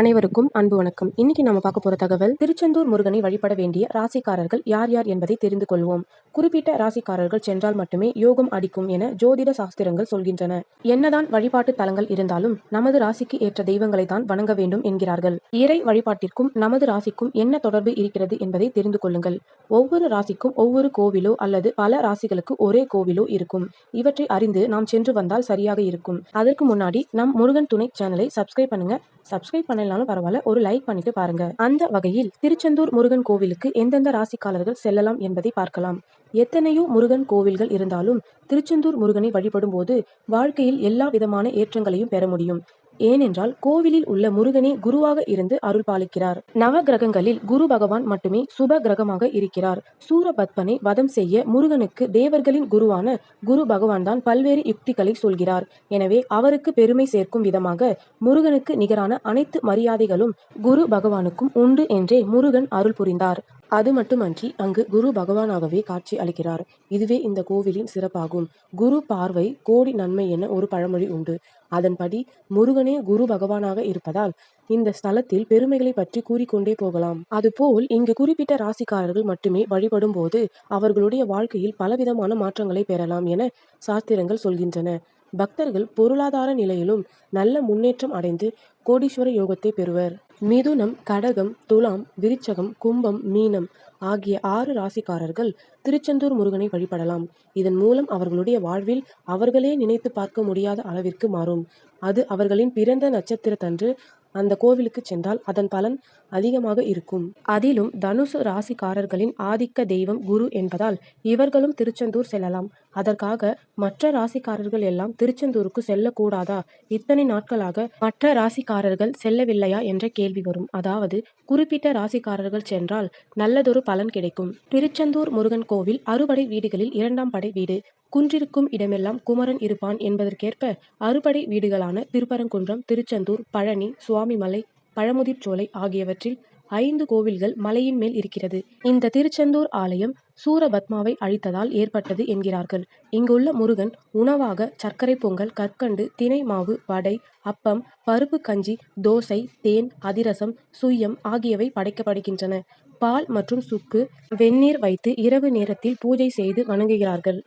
அனைவருக்கும் அன்பு வணக்கம். இன்னைக்கு நம்ம பார்க்க போற தகவல் திருச்செந்தூர் முருகனை வழிபட வேண்டிய ராசிக்காரர்கள் யார் யார் என்பதை தெரிந்து கொள்வோம். குறிப்பிட்ட ராசிக்காரர்கள் சென்றால் மட்டுமே யோகம் அடிக்கும் என ஜோதிட சாஸ்திரங்கள் சொல்கின்றன. என்னதான் வழிபாட்டு தலங்கள் இருந்தாலும் நமது ராசிக்கு ஏற்ற தெய்வங்களை தான் வணங்க வேண்டும் என்கிறார்கள். இறை வழிபாட்டிற்கும் நமது ராசிக்கும் என்ன தொடர்பு இருக்கிறது என்பதை தெரிந்து கொள்ளுங்கள். ஒவ்வொரு ராசிக்கும் ஒவ்வொரு கோவிலோ அல்லது பல ராசிகளுக்கு ஒரே கோவிலோ இருக்கும். இவற்றை அறிந்து நாம் சென்று வந்தால் சரியாக இருக்கும். அதற்கு முன்னாடி நம் முருகன் துணை சேனலை சப்ஸ்கிரைப் பண்ணுங்க. சப்ஸ்கிரைப் இல்லைனாலும் பரவாயில்ல. ஒரு லைக் பண்ணிட்டு பாருங்க. அந்த வகையில் திருச்செந்தூர் முருகன் கோவிலுக்கு எந்தெந்த ராசிக்காரர்கள் செல்லலாம் என்பதை பார்க்கலாம். எத்தனையோ முருகன் கோவில்கள் இருந்தாலும் திருச்செந்தூர் முருகனை வழிபடும் போது வாழ்க்கையில் எல்லா விதமான ஏற்றங்களையும் பெற முடியும். ஏனென்றால் கோவிலில் உள்ள முருகனே குருவாக இருந்து அருள் பாலிக்கிறார். நவ கிரகங்களில் குரு பகவான் மட்டுமே சுப கிரகமாக இருக்கிறார். சூரபத்மனை வதம் செய்ய முருகனுக்கு தேவர்களின் குருவான குரு பகவான் தான் பல்வேறு யுக்திகளை சொல்கிறார். எனவே அவருக்கு பெருமை சேர்க்கும் விதமாக முருகனுக்கு நிகரான அனைத்து மரியாதைகளும் குரு பகவானுக்கும் உண்டு என்றே முருகன் அருள் புரிந்தார். அது மட்டுமன்றி அங்கு குரு பகவானாகவே காட்சி அளிக்கிறார். இதுவே இந்த கோவிலின் சிறப்பாகும். குரு பார்வை கோடி நன்மை என ஒரு பழமொழி உண்டு. அதன்படி முருகனே குரு பகவானாக இருப்பதால் இந்த ஸ்தலத்தில் பெருமைகளை பற்றி கூறிக்கொண்டே போகலாம். அதுபோல் இங்கு குறிப்பிட்ட ராசிக்காரர்கள் மட்டுமே வழிபடும் போது அவர்களுடைய வாழ்க்கையில் பலவிதமான மாற்றங்களை பெறலாம் என சாஸ்திரங்கள் சொல்கின்றன. பக்தர்கள் பொருளாதார நிலையிலும் நல்ல முன்னேற்றம் அடைந்து கோடீஸ்வர யோகத்தை பெறுவர். மிதுனம் கடகம் துலாம் விருச்சகம் கும்பம் மீனம் ஆகிய ஆறு ராசிக்காரர்கள் திருச்செந்தூர் முருகனை வழிபடலாம். இதன் மூலம் அவர்களுடைய வாழ்வில் அவர்களே நினைத்து பார்க்க முடியாத அளவிற்கு மாறும். அது அவர்களின் பிறந்த நட்சத்திரத்தன்று அந்த கோவிலுக்கு சென்றால் அதன் பலன் அதிகமாக இருக்கும். அதிலும் தனுசு ராசிக்காரர்களின் ஆதிக்க தெய்வம் குரு என்பதால் இவர்களும் திருச்செந்தூர் செல்லலாம். அதற்காக மற்ற ராசிக்காரர்கள் எல்லாம் திருச்செந்தூருக்கு செல்லக்கூடாதா? இத்தனை நாட்களாக மற்ற ராசிக்காரர்கள் செல்லவில்லையா? என்ற கேள்வி வரும். அதாவது குறிப்பிட்ட ராசிக்காரர்கள் சென்றால் நல்லதொரு பலன் கிடைக்கும். திருச்செந்தூர் முருகன் கோவில் அறுபடை வீடுகளில் இரண்டாம் படை வீடு. குன்றிருக்கும் இடமெல்லாம் குமரன் இருப்பான் என்பதற்கேற்ப அறுபடை வீடுகளான திருப்பரங்குன்றம் திருச்செந்தூர் பழனி சுவாமிமலை பழமுதிர்ச்சோலை ஆகியவற்றில் ஐந்து கோவில்கள் மலையின் மேல் இருக்கிறது. இந்த திருச்செந்தூர் ஆலயம் சூரபத்மாவை அழித்ததால் ஏற்பட்டது என்கிறார்கள். இங்குள்ள முருகன் உணவாக சர்க்கரை பொங்கல் கற்கண்டு தினை மாவு வடை அப்பம் பருப்பு கஞ்சி தோசை தேன் அதிரசம் சுய்யம் ஆகியவை படைக்கப்படுகின்றன. பால் மற்றும் சுக்கு வெந்நீர் வைத்து இரவு நேரத்தில் பூஜை செய்து வணங்குகிறார்கள்.